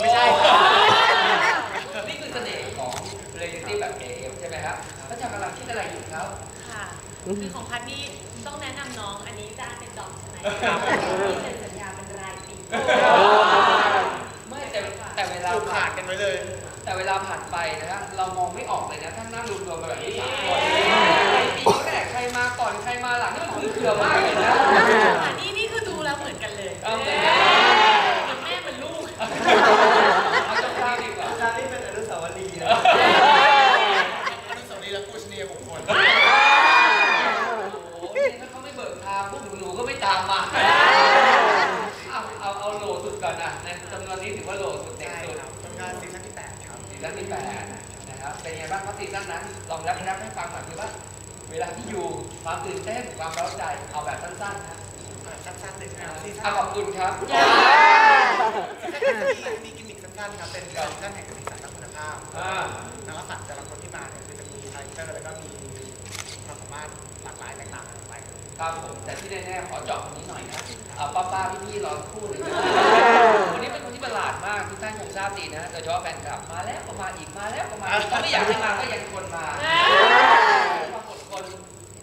ไม่ใช่นี่คือเสน่ห์ของเรียลิตี้แบบเอฟใช่ไหมครับพระเจ้ากำลังคิดอะไรอยู่ครับค่ะคือของพัดนี่ต้องแนะนำน้องอันนี้จ้างเป็นดอกใช่ไหมที่เซ็นสัญญาเป็นรายปีไม่แต่แต่เวลาเราผ่าผ่านนกันไว้เลย แต่เวลาผ่านไปนะฮะเรามองไม่ออกเลยนะถ้านั่งรวมๆกันแบบนี้สามคนปีแรกใครมาก่อนใครมาหลังนี่มันคุ้มเครือมากเลยนะ ค่ะนี่นี่คือดูแล้วเหมือนกันเลย เอา เห เล มือย นแม่เหมือนลูก เอาเจ้าภาพดีกว่า จานนี้เป็นอนุสาวรีย์นะ อนุสาวรีย์และปูชเนียของคน โอ้โหนี่ถ้าเขาไม่เบิกทางพวกหนูๆก็ไม่ตามมาเอาเอาเอาโหลสุดก่อนนะในจำนวนนี้ถือว่าโหลสุดเด็ก ใช่ สุด ครับทำงานซีซั่นที่แปดครับ ซีซั่นที่แปด นะครับเป็นไงบ้างครับซีซั่นนั้นลองแรปแรปให้ฟังหน่อยคือว่า เวลาที่อยู่ความตื่นเต้นความเร้าใจเอาแบบสั้นๆนะอะสั้นๆเลยนะครับซีซั่อะนขอบคุณครับมีมีกิมมิคสั้นๆครับเป็นซีซั่นแห่งการศึกษาและคุณภาพอ่านักศึกษาแต่ละคนที่มาเนี่ยคือจะมีคาแรคเตอร์แล้วก็มีความสามารถหลากหลายแตกต่างกันไป ครับผมแต่ที่แน่ๆขอเจาะคนนี้หน่อยนะเอาป้าป้าพี่พี่ๆรอสักครู่หนึ่งนะคนนี้เป็นคนที่ประหลาดมากทุกท่านคงทราบดีนะโดยเฉพาะแฟนคลับมาแล้วก็มาอีกมาแล้วก็มาอีกถ้าไม่อยากให้มาก็ยังคนมาความอดทน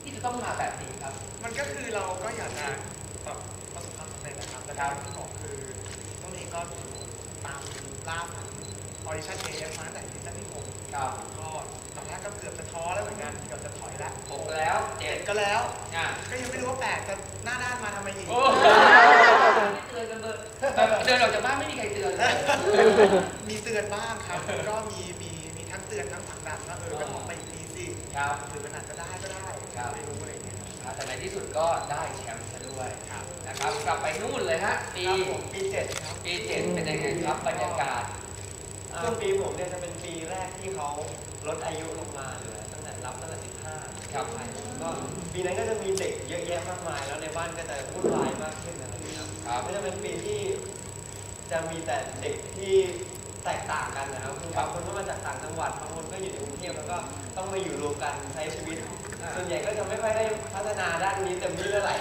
ที่จะต้องมาแบบนี้ครับ มันก็คือเราก็อยากจะแบบประสบความสำเร็จนะครับแต่การที่บอกคือต้นเองก็ตามล่าฝันออดิชั่นเอฟมาตั้งแต่ซีซั่นที่หกครับก็ตอนแรกก็เกือบจะท้อแล้วเหมือนกันเกือบจะถอยแล้วหกแล้วเจ็เจ็ดด ก็แล้ว อะก็ยังไม่รู้ว่าแปดจะหน้าด้านมาทำไมอีกโอ้ไม่เตือนกันเบอร์แบบเดินออกจากบ้านไม่มีใครเตือนเลย มีเตือนบ้างครับ ก็มีมีมีทั้งเตือนทั้งผลักดันว่าเออก็มองไปอีกทีสิครับหรือมันอาจจะได้ก็ได้ครับ ไม่รู้อะไรอย่างเงี้ยครับอ่าแต่ในที่สุดก็ได้แชมป์ซะด้วยครับนะครับ กลับไปนู่นเลยฮะปีครับผมปีเจ็ดครับ ปีเจ็ดเป็นยังไงครับบรรยากาศ ช่วงปีผมเนี่ยจะเป็นปีแรกที่เขาลดอายุลงมาเหลือตั้งแต่รับตั้งแต่สิบห้าครับก็ปีนั้นก็จะมีเด็กเยอะแยะมากมาย แล้วในบ้านก็จะวุ่นวายมากขึ้นอะไรอย่างเงี้ยครับครับ ก็จะเป็นปีที่จะมีแต่เด็กที่แตกต่างกันนะครับคือบางคนก็มาจากต่างจังหวัดบางคนก็อยู่ในกรุงเทพแล้วก็ต้องมาอยู่รวมกันใช้ชีวิต ส่วนใหญ่ก็จะไม่ค่อยได้พัฒนาด้านนี้เต็มที่เท่าไหร่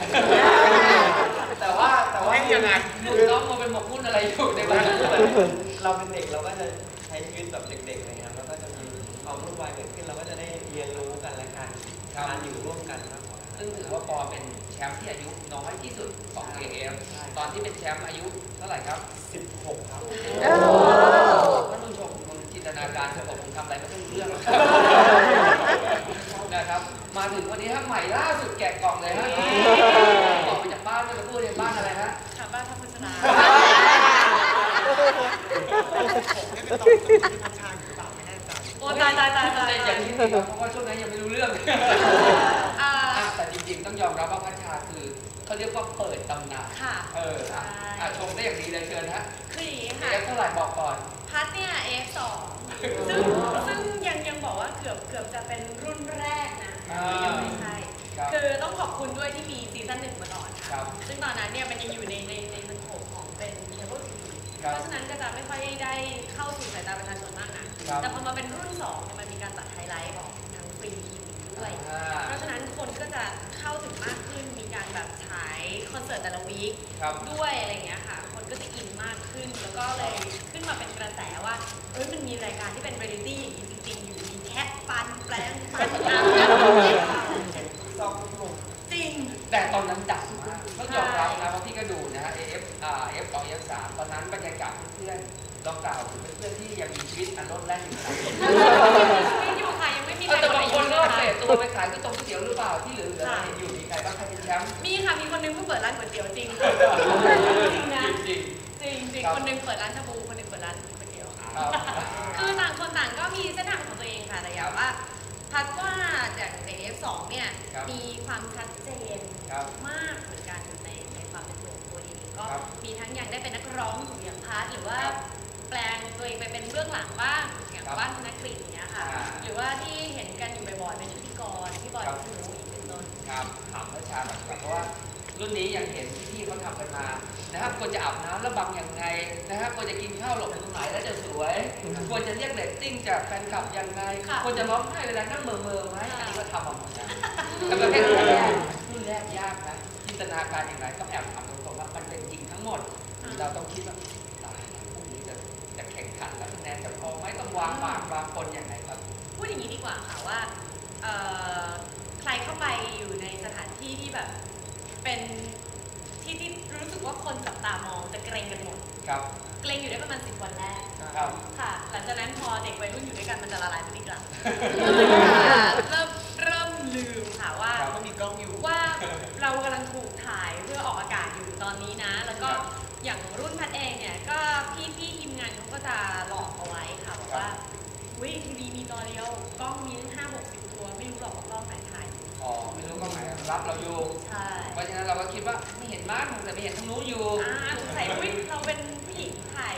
แต่ว่าแต่ว่า เล่นยังไงลูกน้องมาเป็นหมกมุ่นอะไรอยู่ในในบ้าบ้านน เราเป็นเด็กเราก็จะใช้ชีวิตแบบเด็กๆอะไรเงี้ยแล้วก็จะมีความวุ่นวายเกิดขึ้นเราก็จะได้เรียนรู้กันและกันการอยู่ร่วมกันมากกว่า ซึ่งถือว่าปอเป็นแชมป์ที่อายุน้อยที่สุดของ AF ตอนที่เป็นแชมป์อายุเท่าไหร่ครับ 16 ครับท่านผู้ชมคุณจินตนาการเถอะผมทำอะไรไม่ค่อยรู้เรื่องหรอกนะครับ มาถึงวันนี้ฮะใหม่ล่าสุดแกะกล่องเลยฮะออกมาจากบ้านเมื่อสักครู่เนี่ยบ้านอะไรฮะ โอ้ตายตายตายตายแต่อย่างนี้สิครับเพราะว่าช่วงนั้นยังไม่รู้เรื่องอ่าอะแต่จริงๆต้องยอมรับว่าพัชชาคือเขาเรียกว่าเปิดตำนานค่ะเอออะอะชมได้อย่างดีเลยเชิญฮะคืออย่างนี้เอค่ะฟเท่าไหร่บอกก่อนพัดเนี่ย F2 ซึ่งซึ่งยังยังบอกว่าเกือบเกือบจะเป็นรุ่นแรกนะอ่ายังไม่ใช่ครับคือต้องขอบคุณด้วยที่มีซีซั่นหนึ่งมาก่อนคค่ะรับซึ่งตอนนั้นเนี่ยมันยังอยู่ในในในสโคปของเป็นเคเบิลทีวี คเพรับราะฉะนั้นก็จะไม่ค่อยได้เข้าสู่สายตาประชาชนมากนะครับแต่พอมาเป็นรุ่นสองเนี่ยมันมีการตัดไฮไลท์ออกทั้งฟรีทีวีด้วย อ่า เพราะฉะนั้นคนก็จะเข้าถึงมากขึ้น มีการแบบฉายคอนเสิร์ตแต่ละวีคครับ ด้วยอะไรอย่างเงี้ยค่ะ คนก็จะอินมากขึ้น แล้วก็เลยขึ้นมาเป็นกระแสว่า เอ้ยมันมีรายการที่เป็นเรียลิตี้อย่างนี้จริงๆ อยู่มีแคะฟันแปลงฟันน้ำซอกทุกมุม จริง แต่ตอนนั้นดังมากต้องยอมรับนะว่าพี่ก็ดูนะฮะ AF อ่า F 2 F 3ตอนนั้นบรรยากาศเพื่อนๆลองกล่าวถึงเพื่อนๆที่ยังมีชีวิตอันล้นแล่นอยู่ครับไม่อยู่ค่ะยังไม่มีเออแต่บางคนก็ใรเปอยู่ลี่ยนตัวไปขายก๋วยเตี๋ยวก๋วยเตี๋ยวหรือเปล่าที่เหลือๆเราเห็นอยู่มีใครบ้างใครเป็นแชมป์มีค่ะมีคนนึงเพิ่งเปิดร้านก๋วยเตี๋ยวจริงค่ะจริงนะจริงจริงจริงครับคนนึงเปิดร้านชาบูคนนึงเปิดร้านก๋วยเตี๋ยวๆครับคือต่างคนต่างก็มีเส้นทางของตัวเองค่ะแต่อย่างว่าพัดว่าจากใน F2 เนี่ยครับมีความชัดเจนครับมากเหมือนกันในในความเป็นตัวของตัวเองก็ครับมีทั้งอย่างได้เป็นนักร้องอยู่อย่างพาร์ทหรือว่าครับแป ลงตัวเองไปเป็นเบื้องหลังบ้างอย่างครับบ้านธนกฤษอย่างเงี้ยค่ะ อ่า หรือว่าที่เห็นกันอยู่บ่อยๆเป็นพิธีกรพี่บอยครับพิษณุอีกเป็นต้น ครับถามพระชาหน่อยครับเพราะว่ารุ่นนี้ยังเห็นพี่ๆเขาทำกันมานะครับควรจะอาบน้ำระบังยังไงนะครับควรจะกินข้าวหลบตรงไหนแล้วจะสวย ควรจะเรียกเรตติ้งจากแฟนคลับยังไงค่ะควรจะร้องไห้เวลานั่งเมอเมอๆไหมค่ะอันนี้ก็ทำมาหมดนะแต่ประเภทรุ่นแรกรุ่นแรกยากนะจินตนาการอย่างไรต้องแอบถามตรงๆว่ามันเป็นจริงทั้งหมดเราต้องคิดว่าตายแล้วางบางบางคนยังไงครับ พูดอย่างนี้ดีกว่าค่ะว่าเอ่อใครเข้าไปอยู่ในสถานที่ที่แบบเป็นที่ที่รู้สึกว่าคนจับตามองจะเกรงกันหมดครับเกรงอยู่ได้ประมาณสิบวันแรกครับค่ะ หลังจากนั้นพอเด็กวัยรุ่นอยู่ด้วยกันมันจะละลายพฤติกรรมเริ่ม มากแต่ไม่เห็นทางนู้นอยู่อ่าสงสัยวิเราเป็นผู้หญิงถ่าย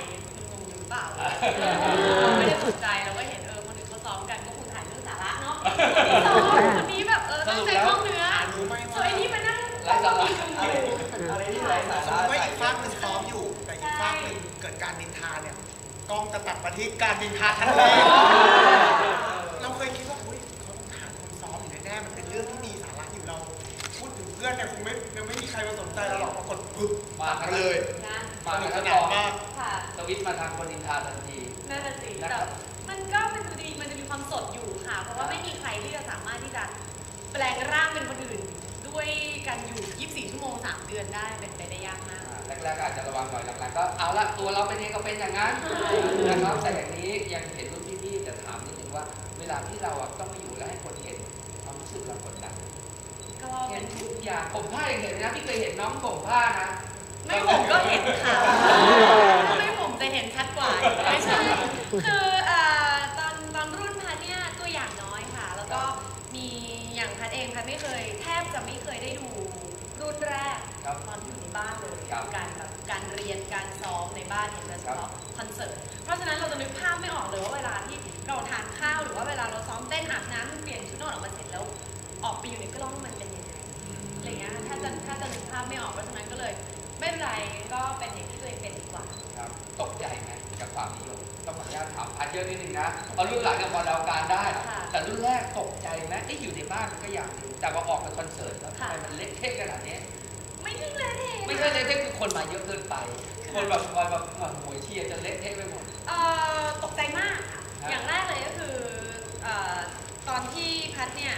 งงอยู่หรือเปล่าเราไม่ได้สนใจเราก็เห็นเออคนอื่นเขาซ้อมกันก็คงถ่ายเรื่องสาระเนาะซ้อมคนนี้แบบเออตั้งใจกล้องเนื้ออ่ารู้ไหมส่วว่านไอ้นี่มานั่งไร้สาระอะไรอะไรที่ไร้สาสมระมติว่าใส่อีกฝากหนึ่งซ้อมอยู่แต่อีกฝากหนึ่งเกิดการนินทาเนี่ยกล้องจะตัดมาที่การนินทาทันที ยคงไม่ยังไม่มีใครมาสนใจเราหรอกปรากฏปึ๊บมาตัดกันมาเลย นะมาสนุกักนสทั้งนากนองมาก ค่ะสวิตช์มาทางคนอินทาทันที นั่นน่ะสินะคแต่รับมันก็มันจะมีมันจะมีความสดอยู่ค่ะ เพราะว่าไม่มีใครที่จะสามารถที่จะแปลงร่างเป็นคนอื่น ด้วยกันอยู่ 24 ชั่วโมง 3 เดือนได้เป็นไปได้ยากมาก อ่าแรกๆอาจจะระวังหน่อยหลังๆก็เอาละตัวเราเป็นเองก็เป็นอย่างนั้นนะครับแต่อย่างนี้ยังเห็นรุ่นพี่ๆแต่ถามนิดนึงว่า เวลาที่เราอะต้องมาอยู่แล้วให้คนเห็นความรู้สึกเรากดดันก็ เห็เป็นนทุกอย่างผมผ้ายังเห็นเลยนะพี่เคยเห็นน้องผมผ้านะไม่ผมก็เห็นค่ะถ้าไม่ผมจะเห็นชัดกว่าไม่ใช่คือเอ่อตอนตอนรุ่นพัดเนี่ยตัวอย่างน้อยค่ะ แล้วก็มีอย่างพัดเองพัดไม่เคย แทบจะไม่เคยได้ดูรุ่นแรกครับตอนที่อยู่ในบ้านเลยครับการแบบการเรียนการซ้อมในบ้านเห็นแต่เฉพาะคอนเสิร์ต ไม่ออกเพราะฉะนั้นก็เลยไม่เป็นไรก็เป็นอย่างที่ตัวเองเป็นดีกว่า ครับตกใจไหมกับความนิยมต้องขออนุญาตถามพัดเยอะนิดนึงนะเพราะรุ่นหลังเนี่ยพอเราการได้ ค่ะ แต่รุ่นแรกตกใจไหมไอ้อยู่ในบ้านมันก็อย่างหนึงแต่ว่าออกไปคอนเสิร์ตแล้วทำค่ะไมมันเละเทะขนาดนี้ ไม่ได้เลยเทไม่ใช่เละเทะคือคนมาเยอะเกินไป คนแบบคอยแบบเอ่อหวยเชียร์จนเละเทะไปหมด เอ่อตกใจมากค่ะครับ อย่างแรกเลยก็คือเอ่อตอนที่พัดเนี่ย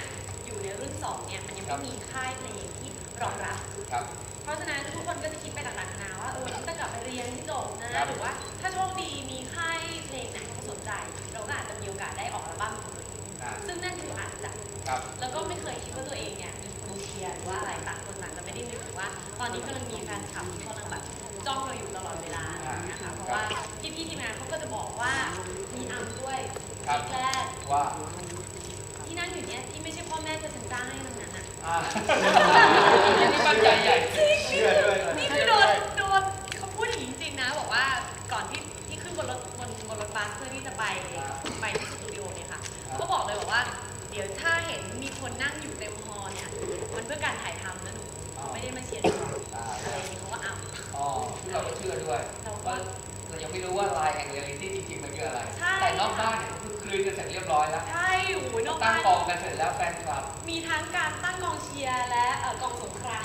อยู่ในรุ่นสองเนี่ยมันยังไม่มีค่ายเพลงที่ รองรับ ครับ เพราะฉะนั้นทุกคนก็จะคิดไปต่างๆนานาว่าเออฉันจะกลับไปเรียนที่จบครันะบหรือว่าถ้าโชคดีมีค่ายเพลงไหนเขาสนใจ เราก็อาจจะมีโอกาสได้ออกอัลบั้มของตัวเองอ่าซึ่งนั่นคืออาจจะ ครับแล้วก็ไม่เคยคิดว่าตัวเองเนี่ยมีคนเชียร์หรือว่าอะไรต่างคนต่างจะไม่ได้นึกถึงว่า ตอนนี้กำลังมีแฟนคลับที่กำลังแบบจ้องเราอยู่ตลอดเวลาอะไรอย่างเงี้ยค่ะเพราะว่าพี่พี่ๆทีมงานเขาก็จะบอกว่ามีอัมด้วยครับแรกว่าที่นั่งอยู่เนี่ยที่ไม่ใช่พ่อแม่จะถึงจ้างให้ทั้งนั้นอะอ่าอั นนี้บ้านใหญ่ใหญ่เชื่อด้วยเลยนี่คือโดนโดนเขาพูดอย่างนี้จริงๆนะ บอกว่าก่อนที่ที่ขึ้นบนรถบนบนรถบัสเพื่อที่จะไปไปที่สตูดิโอเนี่ยค่ะเขาบอกเลยบอกว่า เดี๋ยวถ้าเห็นมีคนนั่งอยู่เต็มฮอลล์เนี่ยมันเพื่อการถ่ายทำ ตั้งบ้านกองกันเสร็จแล้วแฟนคลับ มีทั้งการตั้งกองเชียร์และเอ่อกองสงคราม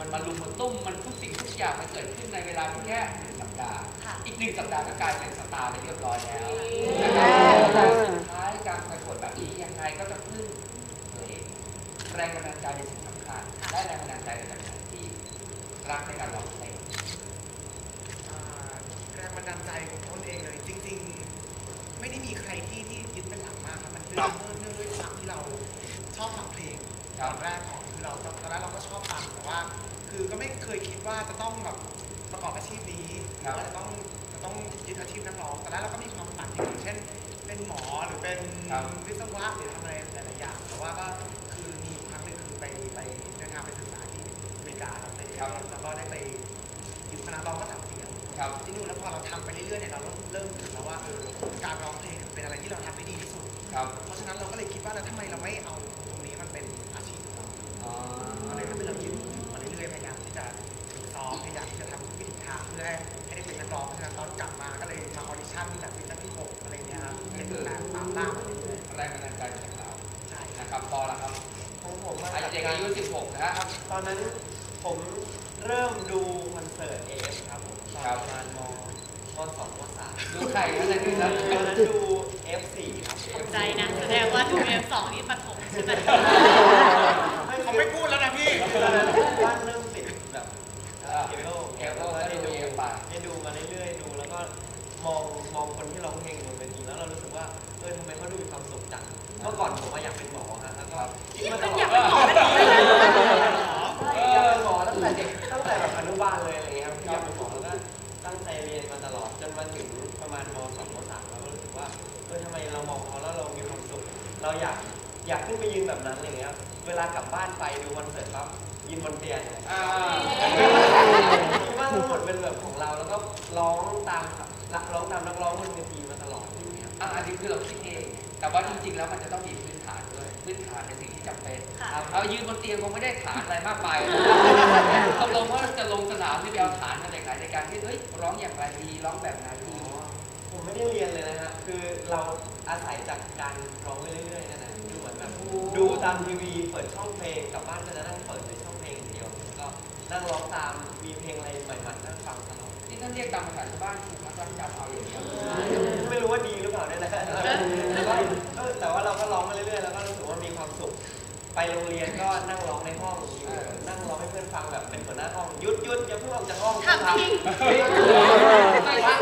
มันมาลุมมาตุ้มมันทุกสิ่งทุกอย่างมันเกิดขึ้นในเวลาเพียงแค่หนึ่งสัปดาห์ค่ะอีกหนึ่งสัปดาห์ก็กลายเป็นสตาร์ไปเรียบร้อยแล้วอืมนะครับสุดท้ายการประกวดแบบนี้ยังไงก็จะพึ่งตัวเองแรงบันดาลใจเป็นสิ่งสำคัญได้แรงบันดาลใจมาจากไหนที่รักในการร้องเพลงอ่าแรงบันดาลใจของต้นเองเลยจริง ๆ ไม่ได้มีใครที่ที่ยึดเป็นหลักมากครับมันเนื่องเนื่องด้วยความที่เราชอบฟังเพลงครั ตบอนแรกของคือเราตอนแรกเราก็ชอบฟังแต่ว่า คือก็ไม่เคยคิดว่าจะต้องแบบประกอบอาชีพนี้หรือว่าจะต้องจะต้องยึดอาชีพนักร้องตอนแรกเราก็มีความฝันอย่างเช่น เป็นหมอหรือเป็นครับวิศวะหรือทำอะไรหลายๆอย่าง แต่ว่าก็คือมีอยู่ครั้งหนึ่งคือไปไปเดินทางไปศึกษาที่อเมริกาครับไปครับแล้วก็ได้ไปอยู่คณะร้องก็ถักเสียงครับที่นู่นแล้วพอเราทำไปเรื่อยๆเนี่ยเราเริ่มเริ่มรู้สึกแล้วว่าเออการร้องเพลงเป็นอะไรที่เราทำได้ดีที่สุดคครับเพราะฉะนั้นเราก็เลยคิดว่าแล้วทำไมเราไม่เอา ก็เลยทำให้เรายืนมาเรื่อยๆพยายามที่จะฝึกซ้อมพยายามที่จะทำทุกวิถีทางเพื่อให้ให้ได้เป็นนักร้องเพราะงั้นตอนกลับมาก็เลยมาออดิชั่นแบบวิชั่นที่หกอะไรเงี้ยครับเป็นแบบตามล่ามาเรื่อยแรงบันดาลใจมาจากเราๆใช่นะครับพอแล้วครับของผมมาอาจากเด็กอายุ 16 นะฮะครับตอนนั้นผมเริ่มดูคอนเสิร์ตเอฟครับผมตอนครับประมาณมมสองมสามดูใครก็จะดูนะตอนนั้นดู F4 ครับ ใจนะแสดงว่าดูเอฟสองนี่ปฐมใช่ไหม ไม่พูดแล้วนะพี่บ้านเริ่มติดแบบเคเบิลเคเบิลก็ดูเองไปได้ดูมาเรื่อยๆดูแล้วก็มองมองคนที่ร้องเพลงบนเวทีแล้วเรารู้สึกว่าเออทำไมเขาดูมีความสุขจังเมื่อก่อนผมอะอยากเป็นหมอฮะแล้วก็คิดมาตลอดอยากเป็นหมออยากเป็นหมอตั้งแต่เด็กตั้งแต่แบบอนุบาลเลยอะไรเงี้ยครับอยากเป็นหมอแล้วก็ตั้งใจเรียนมาตลอดจนมาถึงประมาณมสองมสามเราก็รู้สึกว่าเออทำไมเรามองเขาแล้วเรามีความสุขเราอยากอยากขึ้นไปยืนแบบนั้นอะไรเงี้ยครับ เวลากลับบ้านไปดูคอนเสิร์ตปั๊บยืนบนเตียงเนี่ยอ่าคิดว่าทั้งหมดเป็นแบบของเราแล้วก็ร้องตามร้องตามนักร้องบนเวทีมาตลอดอย่างเงี้ยอ่าอันนี้คือเราคิดเอง แต่ว่าจริงๆแล้วมันจะต้องมีพื้นฐานด้วย พื้นฐานเป็นสิ่งที่จำเป็นค่ะเอายืนบนเตียงคงไม่ได้ฐานอะไรมากมายตกลงว่าจะลงสนามที่ไปเอาฐานมาจากไหนในการที่เฮ้ยร้องอย่างไรดีร้องแบบไหนดีผมไม่ได้เรียนเลยนะฮะคือเราอาศัยจากการร้องไปเรื่อยๆนั่นแหละ ดูเหมือนแบบดูตามทีวีเปิดช่องเพลงกลับบ้านก็จะนั่งเปิดในช่องเพลงอย่างเดียวแล้วก็นั่งร้องตามมีเพลงอะไรใหม่ๆนั่งฟังตลอดที่ท่านเรียกตามภาษาชาวบ้านคือมัดจำเอาอย่างเดียวไม่รู้ว่าดีหรือเปล่าเนี่ยนะแต่ว่าเออแต่ว่าเราก็ร้องมาเรื่อยๆแล้วก็รู้สึกว่ามีความสุข ไปโรงเรียนก็นั่งร้องในห้องอยู่นั่งร้องให้เพื่อนฟังแบบเป็นหัวหน้าห้องหยุดหยุดอย่าเพิ่งออกจากห้องทำจริงฟัง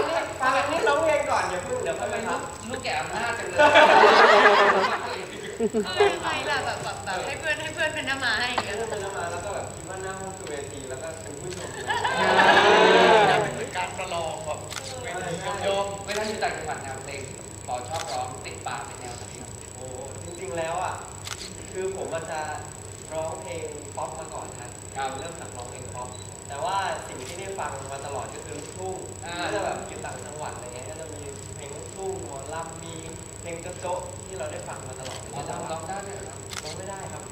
นี่ฟังอันนี้ร้องเพลงก่อนอย่าเพิ่งเดี๋ยวค่อยไปเป็นทลูกลูกแก่อำนาจจังเลยเออ ทำไมล่ะแบบแบบแบบให้เพื่อนให้เพื่อนเป็นหน้าม้าให้อย่างเงี้แล้วยก็เป็นมาแล้วก็แบบคิดว่าหน้าห้องคือเวทีแล้วก็เป็นผู้ชมเป็นการประลองแบบเวทียอมเวลาอยู่ต่างจังหวัดแนวเพลงปอชอบร้องติดปากเป็นแนวไหนครับโอ้จริงๆแล้วอะคือผมมันจะร้องเพลงป๊อปมาก่อนนะเริ่มจากร้องเพลงป๊อปแต่ว่าสิ่งที่ได้ฟังมาตลอดก็คือลูกทุ่งก็จะแบบอยู่ต่างจังหวัดอะไรเงี้ยก็จะมีเพลงลูกทุ่งหมอลำมี เพลงโจ๊ะๆที่เราได้ฟังมาตลอดอ๋อแต่ร้องว่าร้องได้ด้วยเหรอครับร้องไม่ได้ครับ